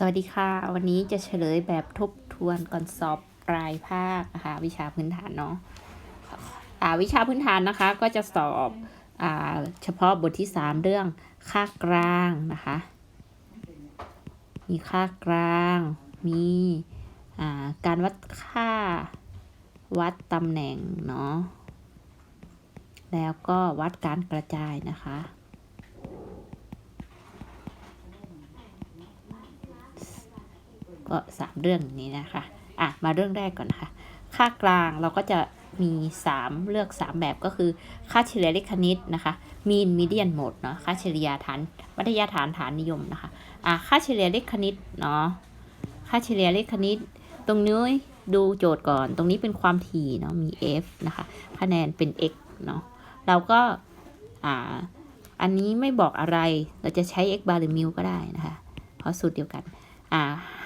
สวัสดีค่ะ วันนี้จะเฉลยแบบทบทวนก่อนสอบปลายภาคนะคะวิชาพื้นฐานเนาะอ่าวิชาพื้นฐานนะคะก็จะสอบอ่าเฉพาะบทที่ 3 เรื่องค่ากลางนะคะ มีค่ากลาง มีอ่าการวัดค่าวัดตำแหน่งเนาะแล้วก็วัดการกระจายนะคะ ก็สามเรื่องนี้นะคะอะมาเรื่องแรกก่อนนะคะค่ากลางเราก็จะมี 3 เลือก 3 แบบก็คือค่าเฉลี่ยเลขคณิตนะคะมีนมีเดียนโหมดเนาะค่าเฉลี่ยฐานมัธยฐานฐานนิยมนะคะอะค่าเฉลี่ยเลขคณิตเนาะค่าเฉลี่ยเลขคณิต ตรงนี้ดูโจทย์ก่อน ตรงนี้เป็นความถี่เนาะมี f นะคะคะแนนเป็น x เนาะเราก็อ่าอันนี้ไม่บอกอะไรเราจะใช้ x bar หรือ mu ก็ได้นะคะเพราะสูตรเดียวกัน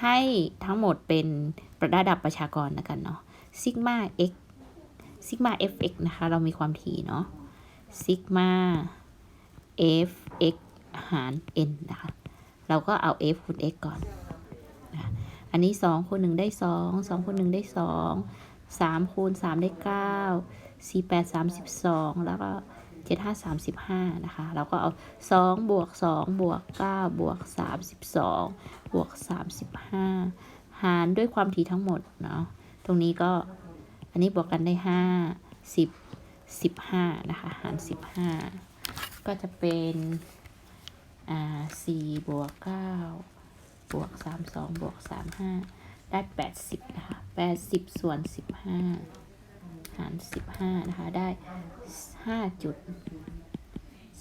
ให้ทั้งหมดเป็นระดับประชากรแล้วกันเนาะซิกมา x ซิกมา fx นะคะ เรามีความถี่เนาะซิกมา fx หาร n นะคะ เราก็เอา f คูณ x ก่อนนะอันนี้ 2คูณ1ได้ 2 2คูณ1ได้ 2 3คูณ3ได้ 9 4 8 32 แล้วก็ 7 5 35 นะคะ เราก็เอา 2 บวก 2 บวก 9 บวก 32 บวก 35 หารด้วยความถี่ทั้งหมดเนาะ ตรงนี้ก็ อันนี้บวกกันได้ 5 10 15 นะคะ หาร 15 ก็จะเป็น อ่า4บวก 9 บวก 32 บวก 35 ได้ 80 นะคะ 80 ส่วน 15 หาร15นะคะได้5จุด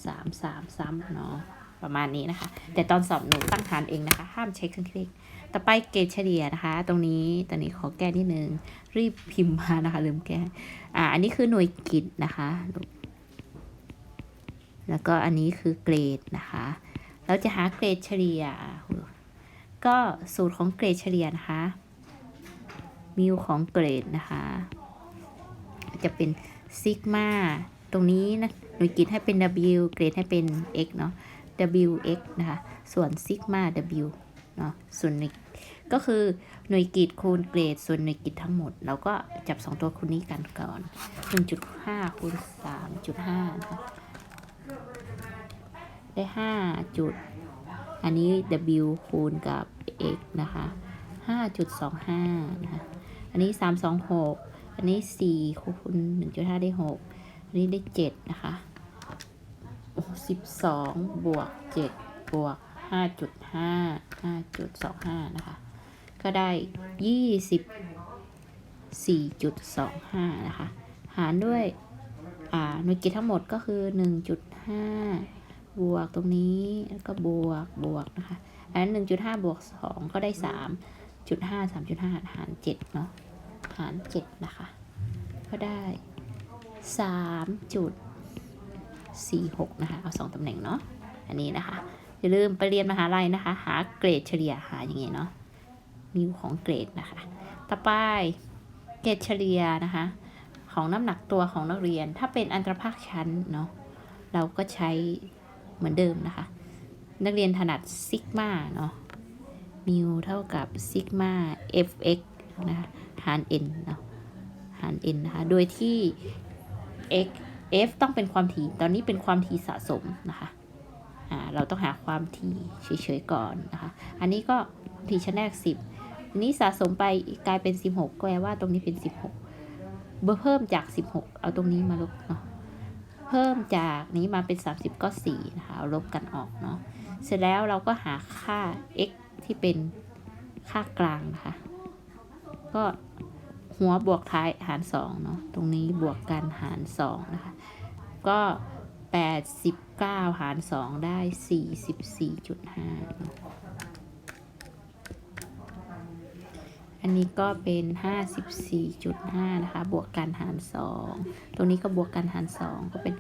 สามสามซ้ำเนาะประมาณนี้นะคะ แต่ตอนสอบหนูตั้งฐานเองนะคะ ห้ามใช้เครื่องคิดเลขต่อไปเกรดเฉลี่ยนะคะ ตรงนี้ตอนนี้ขอแก้นิดนึง รีบพิมพ์มานะคะ ลืมแก้อ่าอันนี้คือหน่วยกิจนะคะ แล้วก็อันนี้คือเกรดนะคะ เราจะหาเกรดเฉลี่ย ก็สูตรของเกรดเฉลี่ยนะคะมิวของเกรดนะคะ จะเป็นซิกมาตรงนี้นะหน่วยกิจให้เป็น W เกรดให้เป็น x เนาะ wx นะคะ ส่วนซิกมา w เนาะส่วนหน่วยก็คือหน่วยกิจคูณเกรด ส่วนหน่วยกิจทั้งหมด เราก็จับ 2 ตัวคูณนี้กันก่อน 1.5คูณ3.5นะคะได้ 5 จุด อันนี้ w คูณกับ x นะคะ 5.25 นะคะ อันนี้ 326 อันนี้4คูณ1.5ได้6อันนี้ได้7นะคะสิบสองบวกเจ็ดบวกห้าจุดห้าห้าจุดสองห้านะคะ ก็ได้ยี่สิบสี่จุดสองห้านะคะ หารด้วยอ่าหน่วยกิจทั้งหมดก็คือหนึ่งจุดห้าบวกตรงนี้แล้วก็บวกบวกนะคะ อันนั้นหนึ่งจุดห้าบวกสองก็ได้สามจุดห้าสามจุดห้าหารเจ็ดเนาะ หารเจ็ดนะคะ ก็ได้สามจุดสี่หกนะคะ เอาสองตำแหน่งเนาะ อันนี้นะคะ อย่าลืมไปเรียนมหาลัยนะคะ หาเกรดเฉลี่ยหาอย่างเงี้ยเนาะมิวของเกรดนะคะ ต่อไปเกรดเฉลี่ยนะคะ ของน้ำหนักตัวของนักเรียน ถ้าเป็นอันตรภาคชั้นเนาะ เราก็ใช้เหมือนเดิมนะคะ นักเรียนถนัดซิกมาเนาะ มิวเท่ากับซิกมา fx นะคะหาร n เนาะหาร n นะคะ โดยที่ x f ต้องเป็นความถี่ ตอนนี้เป็นความถี่สะสมนะคะอ่าเราต้องหาความถี่เฉยๆก่อนนะคะ อันนี้ก็ความถี่ชั้นแรก 10นนี้สะสมไปกลายเป็น 16 ก็แปลว่าตรงนี้เป็น 16 เบอร์เพิ่มจาก 16 เอาตรงนี้มาลบเนาะ เพิ่มจากนี้มาเป็น 30 ก็ 4 นะคะ เอาลบกันออกเนาะ เสร็จแล้วเราก็หาค่า x ที่เป็นค่ากลางนะคะ ก็หัวบวกท้ายหาร2เนาะตรงนี้บวกกันหาร2นะคะก็89หาร2ได้44.5เนาะอันนี้ก็เป็น54.5นะคะ บวกกันหาร2ตรงนี้ก็บวกกันหาร2ก็เป็น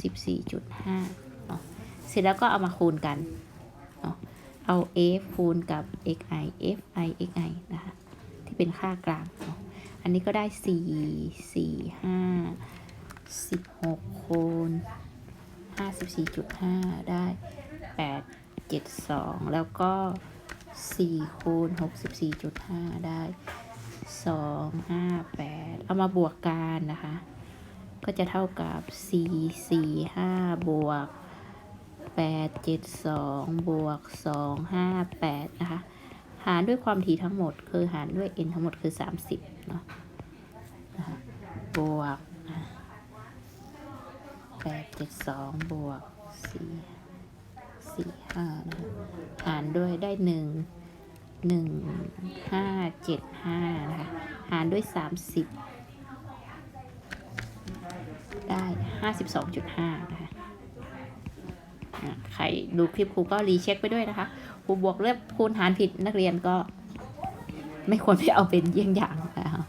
64.5เนาะเสร็จแล้วก็เอามาคูณกันเนาะเอา f คูณกับ xi fi xi นะคะ ที่เป็นค่ากลางเนาะอันนี้ก็ได้4 4 5 16คูณ54.5ได้8 7 2แล้วก็สี่คูณหกสิบสี่จุดห้าได้สองห้าแปดเอามาบวกกันนะคะ ก็จะเท่ากับสี่สี่ห้าบวกแปดเจ็ดสองบวกสองห้าแปดนะคะ หารด้วยความถี่ทั้งหมด คือหารด้วย n ทั้งหมดคือสามสิบเนาะนะคะบวกแปดเจ็ดสองบวกสี่สี่ห้านะคะหารด้วยได้หนึ่งหนึ่งห้าเจ็ดห้านะคะหารด้วยสามสิบได้ห้าสิบสองจุดห้านะคะใครดูคลิปครูก็รีเช็คไปด้วยนะคะ ครูบวกเลือกคูณหารผิดนักเรียนก็ไม่ควรไปเอาเป็นเยี่ยงอย่างนะคะ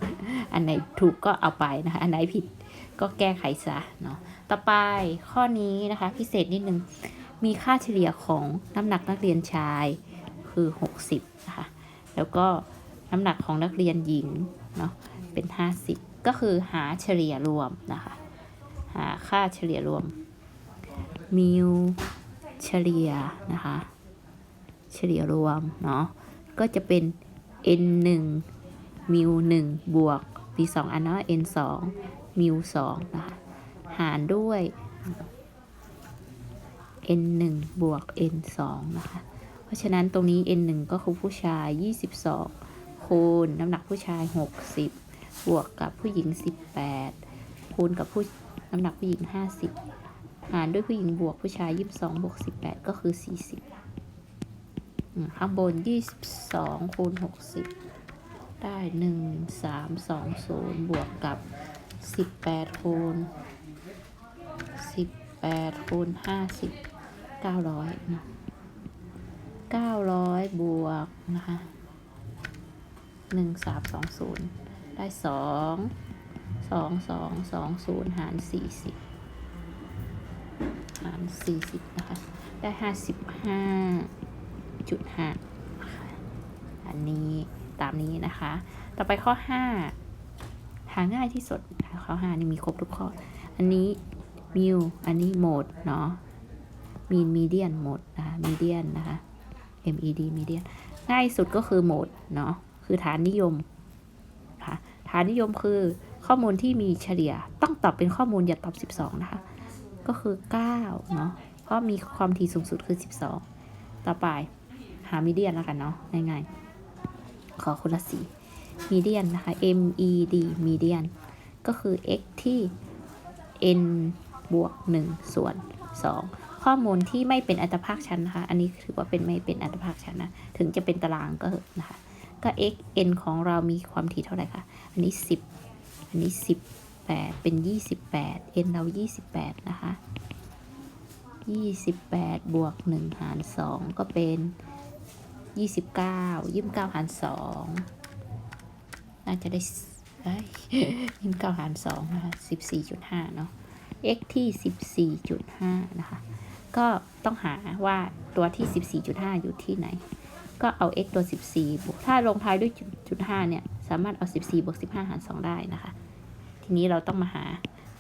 อันไหนถูกก็เอาไปนะคะ อันไหนผิดก็แก้ไขซะเนาะ ต่อไปข้อนี้นะคะพิเศษนิดนึง มีค่าเฉลี่ยของน้ำหนักนักเรียนชายคือ 60นะคะ แล้วก็น้ำหนักของนักเรียนหญิงเนาะเป็น 50 ก็คือหาเฉลี่ยรวมนะคะ หาค่าเฉลี่ยรวมมิวเฉลี่ยนะคะ เฉลี่ยรวมเนาะก็จะเป็น n 1มิว1บวกมี2อันเนาะ n 2มิว2นะคะหารด้วย n 1บวก n 2นะคะ เพราะฉะนั้นตรงนี้ n 1ก็คือผู้ชาย 22 คูณน้ำหนักผู้ชาย 60 บวกกับผู้หญิง 18 คูณกับผู้น้ำหนักผู้หญิง 50 หารด้วยผู้หญิงบวกผู้ชาย 22 บวก 18 ก็คือ 40 ข้างบน 22คูณ60 ได้ 1 3 2 0 บวกกับ 18คูณ18คูณ50 900 900 บวก นะคะ1 3 2 0 ได้ 2 2 2 2 0 หาร 40 หาร 40 นะคะ ได้ 55 จุดห้าอันนี้ตามนี้นะคะ ต่อไปข้อ 5 หาง่ายที่สุดข้อ 5 นี่มีครบทุกข้อ อันนี้มิวอันนี้โหมดเนาะมีนมีเดียนโหมดนะคะมีเดียนนะคะ MED มีเดียนง่ายสุดก็คือโหมดเนาะคือฐานนิยมค่ะฐานนิยมคือข้อมูลที่มีเฉลี่ยต้องตอบเป็นข้อมูลอย่าตอบ 12 นะคะ ก็คือ 9 เนาะเพราะมีความถี่สูงสุดคือ 12 ต่อไป หามีเดียนแล้วกันเนาะง่ายๆขอคนละสีมีเดียนนะคะ MED มีเดียนก็คือ x ที่ n บวก 1 ส่วน 2 ข้อมูลที่ไม่เป็นอัตภาคชั้นนะคะ อันนี้ถือว่าเป็นไม่เป็นอัตภาคชั้นนะ ถึงจะเป็นตารางก็เหอะนะคะ ก็ x n ของเรามีความถี่เท่าไหร่คะ อันนี้ 10 อันนี้ 18 เป็น 28 n เรา 28 นะคะ 28 บวก 1 หาร 2 ก็เป็น 29 29หาร2น่าจะได้เอ้ย29หาร2นะคะ14.5เนาะ x ที่14.5นะคะก็ต้องหาว่าตัวที่ 14.5 อยู่ที่ไหน ก็เอา x ตัว 14 บวก ถ้าลงท้ายด้วยจุด5เนี่ย สามารถเอา 14 บวก 15 หาร 2 ได้นะคะ ทีนี้เราต้องมาหา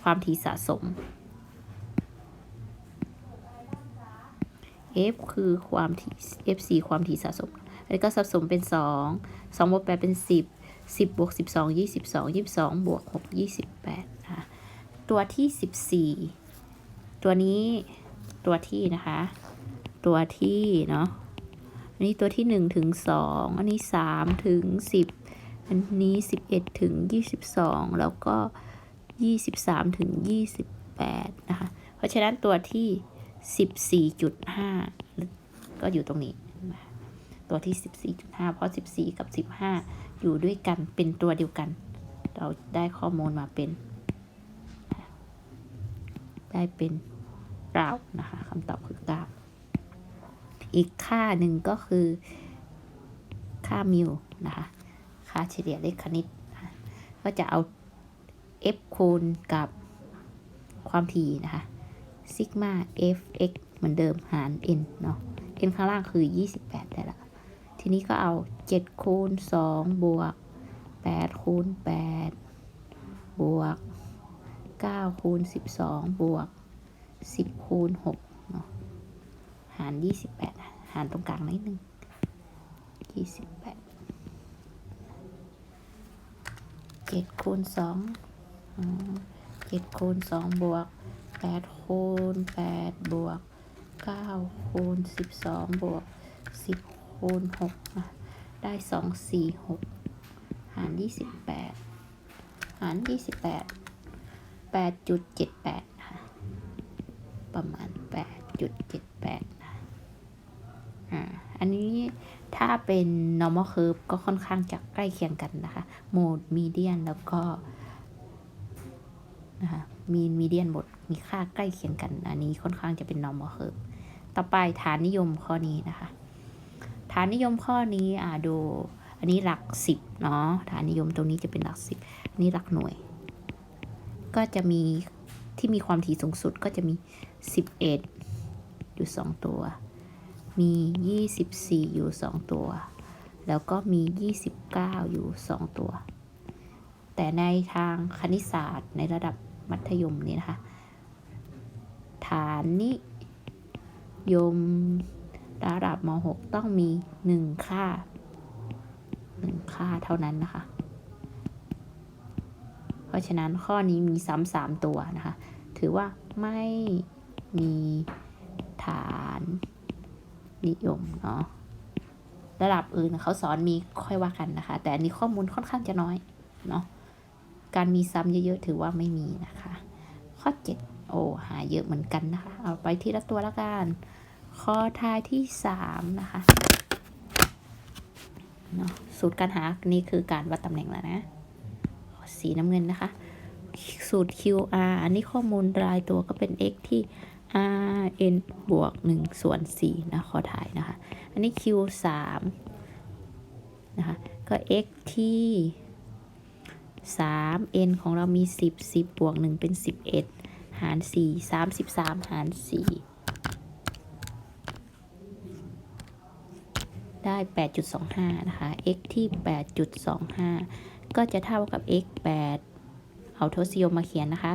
ความถี่สะสม f คือความถี่ fc ความถี่สะสม แล้วก็สะสมเป็น 2 2บวก8เป็น 10 10บวก12 22 22บวก6 28นะคะตัวที่ 14 ตัวนี้ตัวที่นะคะ ตัวที่เนาะอันนี้ตัวที่1ถึง2อันนี้3ถึง10 อันนี้ 11ถึง22 แล้วก็ 23ถึง28นะคะ เพราะฉะนั้นตัวที่ 14.5 ก็อยู่ตรงนี้ ตัวที่ 14.5 เพราะ 14 กับ 15 อยู่ด้วยกันเป็นตัวเดียวกัน เราได้ข้อมูลมาเป็น ได้เป็นเก้านะคะคำตอบคือเก้าอีกค่าหนึ่งก็คือ ค่ามิวนะคะค่าเฉลี่ยเลขคณิต ก็จะเอา f คูณกับความถี่นะคะ ซิกมา f x เหมือนเดิมหาร n เนาะ n ข้างล่างคือ 28 ได้ละ ทีนี้ก็เอา 7 คูณ 2 บวก 8 คูณ 8 บวก 9 คูณ 12 บวก 10 คูณ6เนาะ หาร 28 หารตรงกลางนิดนึงยี่สิบแปดเจ็ดคูณสองเจ็ดคูณสองบวก แปดคูณแปดบวกเก้าคูณสิบสองบวกสิบคูณหกอะได้สองสี่หกหารยี่สิบแปดหารยี่สิบแปดแปดจุดเจ็ดแปดค่ะประมาณแปดจุดเจ็ดแปดอ่าอันนี้ถ้าเป็น normal curve ก็ค่อนข้างจะใกล้เคียงกันนะคะ mode median แล้วก็นะคะ mean median หมดมีค่าใกล้เคียงกัน อันนี้ค่อนข้างจะเป็น normal curve ต่อไปฐานนิยมข้อนี้นะคะ ฐานนิยมข้อนี้อ่าดูอันนี้หลักสิบเนาะฐานนิยมตรงนี้จะเป็นหลักสิบอันนี้หลักหน่วย ก็จะมีที่มีความถี่สูงสุดก็จะมี 11 อยู่ 2 ตัว มี 24 อยู่ 2 ตัว แล้วก็มี 29 อยู่ 2 ตัว แต่ในทางคณิตศาสตร์ในระดับ มัธยมนี่นะคะ ฐานนิยมระดับม .6 ต้องมี 1 ค่า 1 ค่าเท่านั้นนะคะ เพราะฉะนั้นข้อนี้มีซ้ำสามตัวนะคะ ถือว่าไม่มีฐานนิยมเนาะระดับอื่นเขาสอนมีค่อยว่ากันนะคะ แต่อันนี้ข้อมูลค่อนข้างจะน้อยเนาะ การมีซ้ำเยอะๆ ถือว่าไม่มีนะคะ ข้อ 7 โอ้หาเยอะเหมือนกันนะคะ เอาไปทีละตัวละกันข้อท้ายที่ 3 นะคะเนาะสูตรการหานี่คือการวัดตำแหน่งแล้วนะ สีน้ำเงินนะคะ สูตร QR อันนี้ข้อมูลรายตัวก็เป็น x ที่ r n บวก 1 ส่วน4นะข้อถ่ายนะคะ อันนี้ q 3นะคะ ก็ x ที่ 3 n ของเรามี 10 10บวก 1 เป็น 11 หาร 4 33 หาร 4 ได้ 8.25 นะคะ x ที่ 8.25 ก็จะเท่ากับ x 8 เอาทศนิยมมาเขียนนะคะ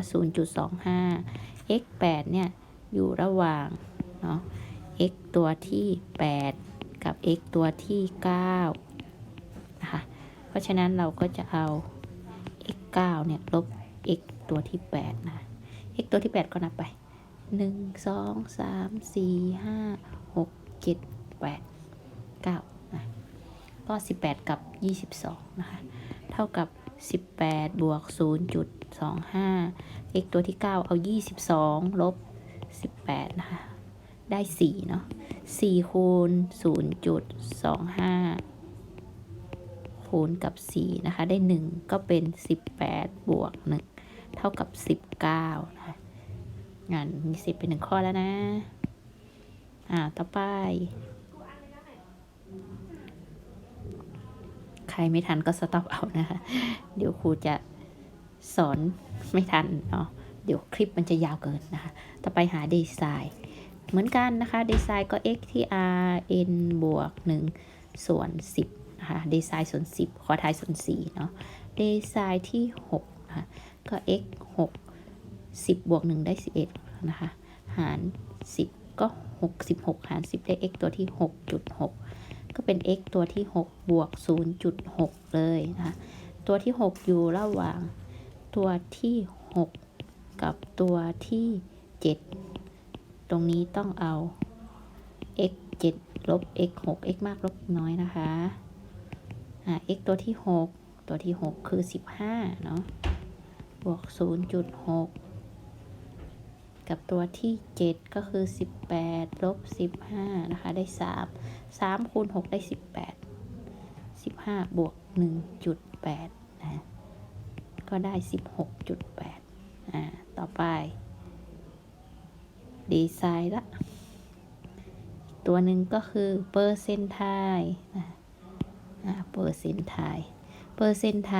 0.25 x 8เนี่ย อยู่ระหว่าง เนาะ x ตัวที่ 8 กับ x ตัวที่ 9 นะคะ เพราะฉะนั้นเราก็จะเอา 9เนี่ยลบ x ตัวที่ 8 นะ x ตัวที่ 8 ก็นับไป 1 2 3 4 5 6 7 8 9นะก็ 18 กับ 22 นะคะ เท่ากับ 18 บวก 0.25 x ตัวที่ 9 เอา 22 ลบ 18 นะคะ ได้ 4 เนาะ4คูณ0.25 คูณกับ 4 นะคะ ได้ 1 ก็เป็น 18 บวก 1 เท่ากับ 19 นะคะงานมีสิทธิ์เป็นหนึ่งข้อแล้วนะ อ่า ต่อไป ใครไม่ทันก็สต็อปเอานะคะ เดี๋ยวครูจะสอนไม่ทันเนาะ เดี๋ยวคลิปมันจะยาวเกินนะคะ ต่อไปหาดีไซน์ เหมือนกันนะคะ ดีไซน์ก็ x ที่ r n บวก 1 ส่วน 10 นะคะ ดีไซน์ส่วน 10 ขอทายส่วน4เนาะ ดีไซน์ที่6นะคะก็ x 6 10 บวก 1 ได้ 11 นะคะ หาร 10 ก็ 66 หาร 10 ได้ x ตัวที่ 6.6 ก็เป็น x ตัวที่ 6 บวก 0.6 เลยนะคะ ตัวที่ 6 อยู่ระหว่างตัวที่ 6 กับตัวที่ 7 ตรงนี้ต้องเอา x 7ลบ x 6 x มากลบน้อยนะคะ อ่า x ตัวที่ 6 ตัวที่ 6 คือ 15 เนาะบวก 0.6 กับตัวที่ 7 ก็คือ 18 ลบ 15 นะคะ ได้ 3 3คูณ6ได้ 18 15 บวก 1.8 นะ ก็ได้ 16.8 อ่า ต่อไป ดีไซน์ละ ตัวหนึ่งก็คือเปอร์เซนต์ไทนะ เปอร์เซนต์ไทเปอร์เซนต์ไท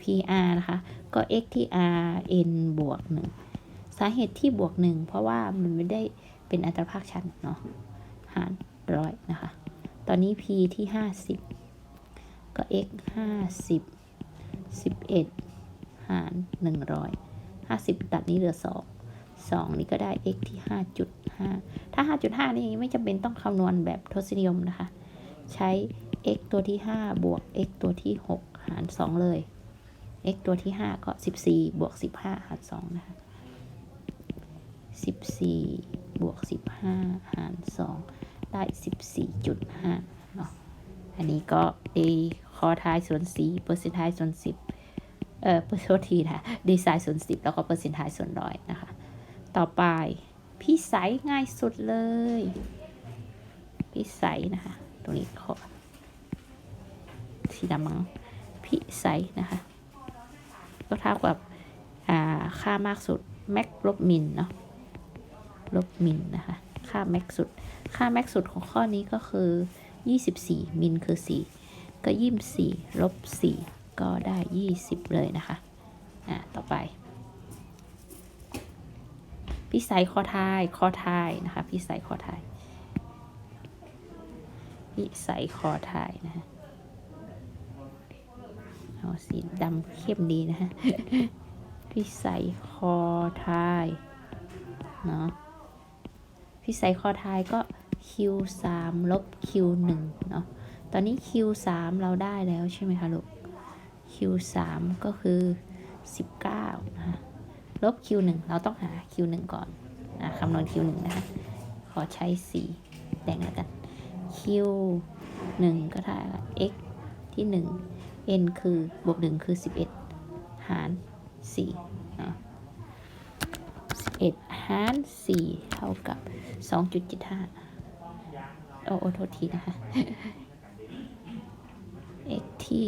PR นะคะ ก็ x ที่ r n บวก1สาเหตุที่บวก1เพราะว่ามันไม่ได้เป็นอัตราภาคชันเนาะหารร้อยนะคะ ตอนนี้ p ที่ 50 ก็ x 50 11 หาร 100 50 ตัดนี้เหลือ 2 2 นี่ก็ได้ x ที่ 5.5 ถ้า 5.5 นี่ไม่จำเป็นต้องคำนวณแบบทศนิยมนะคะ ใช้ x ตัวที่ห้าบวก x ตัวที่หกหารสองเลย x ตัวที่ห้าก็สิบสี่บวกสิบห้าหารสองนะคะสิบสี่บวกสิบห้าหารสองได้สิบสี่จุดห้าเนาะอันนี้ก็ a คอท้ายส่วนสี่เปอร์เซ็นต์ท้ายส่วนสิบเอ่อเปอร์โทษทีนะดีไซน์ส่วนสิบแล้วก็เปอร์เซ็นต์ท้ายส่วนร้อยนะคะ ต่อไป พี่ไซง่ายสุดเลย พี่ไซนะคะ ตรงนี้ขอ สีดำมั้งพี่ไซนะคะก็เท่ากับค่ามากสุดแม็กลบมินเนาะลบมินนะคะค่าแม็กสุด ค่าแม็กสุดของข้อนี้ก็คือ 24 มินคือ 4 ก็ยี่สี่ลบ 4 ก็ได้ 20 เลยนะคะ อ่า ต่อไป พี่ไซคอทาย คอทายนะคะ พี่ไซคอทาย พี่ไซคอทายนะคะ สีดำเข้มดีนะฮะพี่ไซคอทายเนาะพี่ไซคอทายก็ q 3 ลบ q 1 เนาะตอนนี้ q 3 เราได้แล้วใช่ไหมคะลูก q 3 ก็คือ 19นะคะลบ q 1 เราต้องหา q 1 ก่อนนะคำนวณ q 1 นะคะขอใช้สีแดงแล้วกัน q 1 ก็เท่ากับ x ที่ 1 n คือบวก 1 คือ 11 หาร4เนะ11 หาร 4 เท่ากับ 2.75 โอ้โอ้โทษทีนะคะ x ที่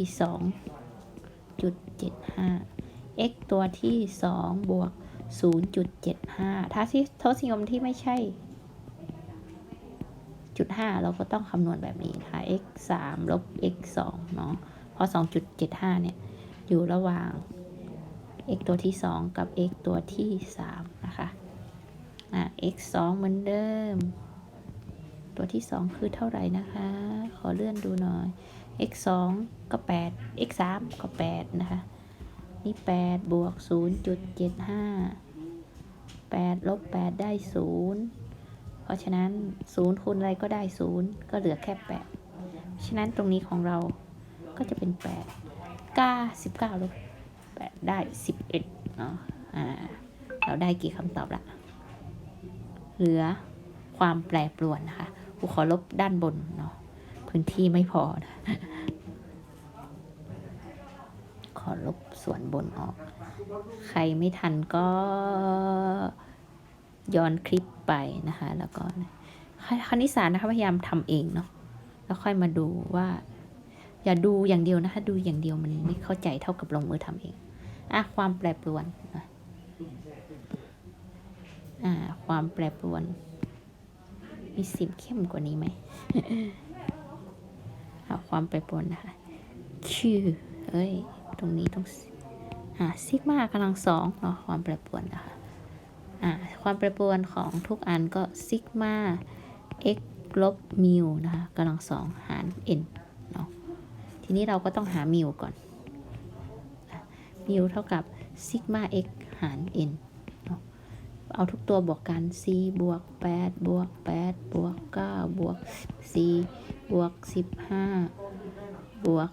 2.75 x ตัวที่ 2 บวก 0.75 ถ้าที่ทศนิยมที่ไม่ใช่จุด5เราก็ต้องคำนวณแบบนี้นะคะ x 3ลบ x 2เนาะ ราะ 2.75 เนี่ย อยู่ระหว่าง x ตัวที่ 2 กับ x ตัวที่ 3 นะคะอะ x 2 เหมือนเดิม ตัวที่ 2 คือเท่าไหร่นะคะ ขอเลื่อนดูหน่อย x 2 ก็ 8 x 3 ก็ 8 นะคะ นี่ 8 บวก 0.75 8 ลบ 8 ได้ 0 เพราะฉะนั้น 0 คูณอะไรก็ได้ 0 ก็เหลือแค่ 8 ฉะนั้นตรงนี้ของเรา ก็จะเป็น8 9 19ลบ8ได้11เนาะอ่าเราได้กี่คำตอบละเหลือความแปรปรวนนะคะกูขอลบด้านบนเนาะพื้นที่ไม่พอนะขอลบส่วนบนออก ใครไม่ทันก็ย้อนคลิปไปนะคะ แล้วก็คณิตศาสตร์นะคะพยายามทำเองเนาะแล้วค่อยมาดูว่า อย่าดูอย่างเดียวนะคะ ดูอย่างเดียวมันไม่เข้าใจเท่ากับลงมือทำเองอะความแปรปรวนอ่าความแปรปรวน มีสีเข้มกว่านี้ไหมเอาความแปรปรวนนะคะชื่อเอ้ย ตรงนี้ต้องอ่าซิกมากำลังสองเนาะความแปรปรวนนะคะอ่าความแปรปรวนของทุกอันก็ซิกมา x ลบมิวนะคะกำลังสองหาร n เนาะ ทีนี้เราก็ต้องหามิวก่อน มิวเท่ากับซิกมา x หาร n เอาทุกตัวบวกกัน c บวก8บวก8บวก9บวก4บวก 15 บวก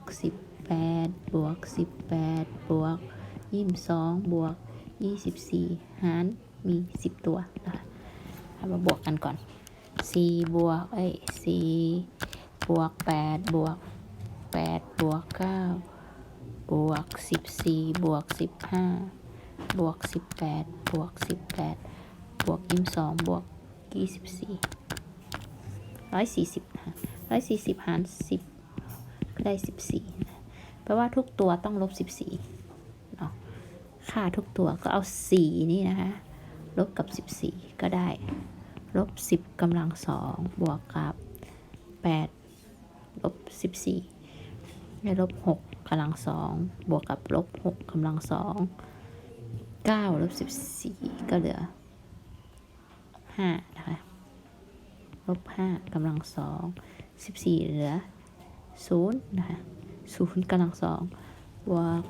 18 บวก 18 บวก 22 บวก 24 หารมี 10 ตัวนะคะเอามาบวกกันก่อน c บวกเอ้ย c บวก8บวก 8บวก9บวก14บวก15บวก18บวก18บวก22บวก24 140นะ140 หาร 10 ก็ได้ 14นะแปลว่าทุกตัวต้องลบ 14เนาะค่าทุกตัวก็เอา 4 นี่นะคะ ลบกับ 14 ก็ได้ลบ10กำลัง2บวกกับ8ลบ14 ได้ลบ6กำลัง2บวกกับลบ6กำลัง2 9ลบ14ก็เหลือ5นะคะลบ5กำลัง2 14เหลือ0นะคะ0กำลัง2บวก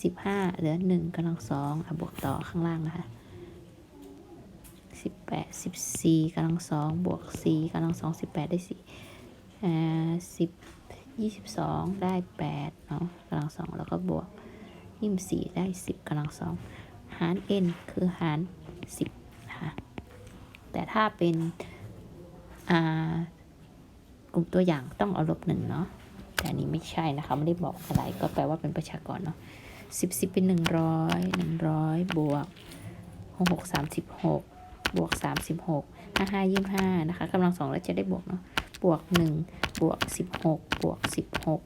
15เหลือ1กำลัง2อะบวกต่อข้างล่างนะคะ18 14กำลัง2บวก4กำลัง2 18ได้4อ่ สิบยี่สิบสองได้แปดเนาะกำลังสองแล้วก็บวกยี่สิบสี่ได้สิบกำลังสองหาร n คือหารสิบนะคะแต่ถ้าเป็นกลุ่มตัวอย่างต้องเอาลบหนึ่งเนาะแต่นนี้ไม่ใช่นะคะ ไม่ได้บอกอะไรก็แปลว่าเป็นประชากรเนาะสิบสิบเป็นหนึ่งร้อยหนึ่งร้อยบวกหกหกสามสิบหกบวกสามสิบหกห้าห้ายี่ห้านะคะกำลังสองแล้วจะได้บวกเนาะ บวกหนึ่งบวกสิบหกบวกสิบหก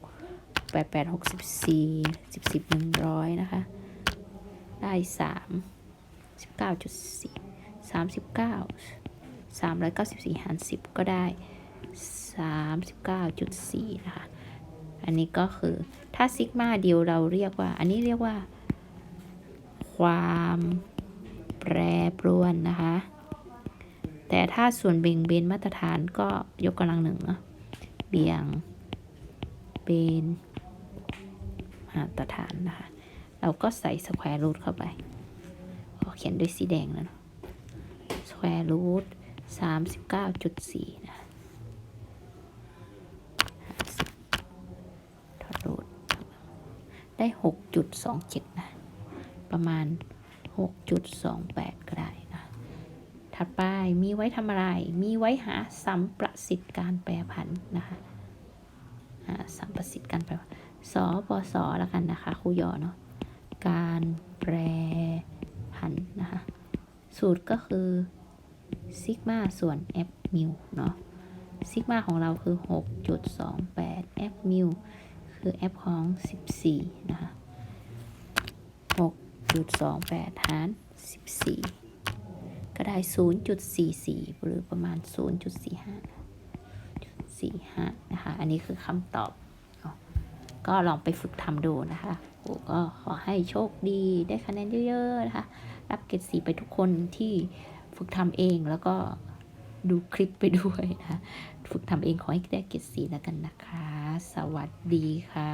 แปดแปดหกสิบสี่สิบสิบหนึ่งร้อยนะคะ ได้สามสิบเก้าจุดสี่สามสิบเก้าสามร้อยเก้าสิบสี่หารสิบก็ได้สามสิบเก้าจุดสี่นะคะ อันนี้ก็คือถ้าซิกมาเดียวเราเรียกว่า อันนี้เรียกว่า ความแปรปรวนนะคะ แต่ถ้าส่วนเบ่งเบนมาตรฐานก็ยกกำลังหนึ่งเนาะเบี่ยงเบนมาตรฐานนะคะ เราก็ใส่สแควร์รูทเข้าไปขอเขียนด้วยสีแดงแล้วเนาะสแควร์รูทสามสิบเก้าจุดสี่นะถอดรูทได้หกจุดสองเจ็ดนะ ประมาณหกจุดสองแปดก็ได้นะ ถัดไปมีไว้ทำอะไร มีไว้หาสัมประสิทธิ์การแปรผันนะคะหาสัมประสิทธิ์การแปรผันสปสแล้วกันนะคะครูยอเนาะการแปรผันนะคะสูตรก็คือซิกมาส่วน f มิวเนาะซิกมาของเราคือ 6.28 f มิวคือ f ของ 14 นะคะ 6.28 หาร 14 ก็ได้ 0.44 หรือประมาณ 0.45 45 นะคะ อันนี้คือคำตอบ ก็ลองไปฝึกทำดูนะคะโอก็ขอให้โชคดีได้คะแนนเยอะๆนะคะ รับเกรดสีไปทุกคนที่ฝึกทำเองแล้วก็ดูคลิปไปด้วยนะคะฝึกทำเองขอให้ได้เกรดสีแล้วกันนะคะ สวัสดีค่ะ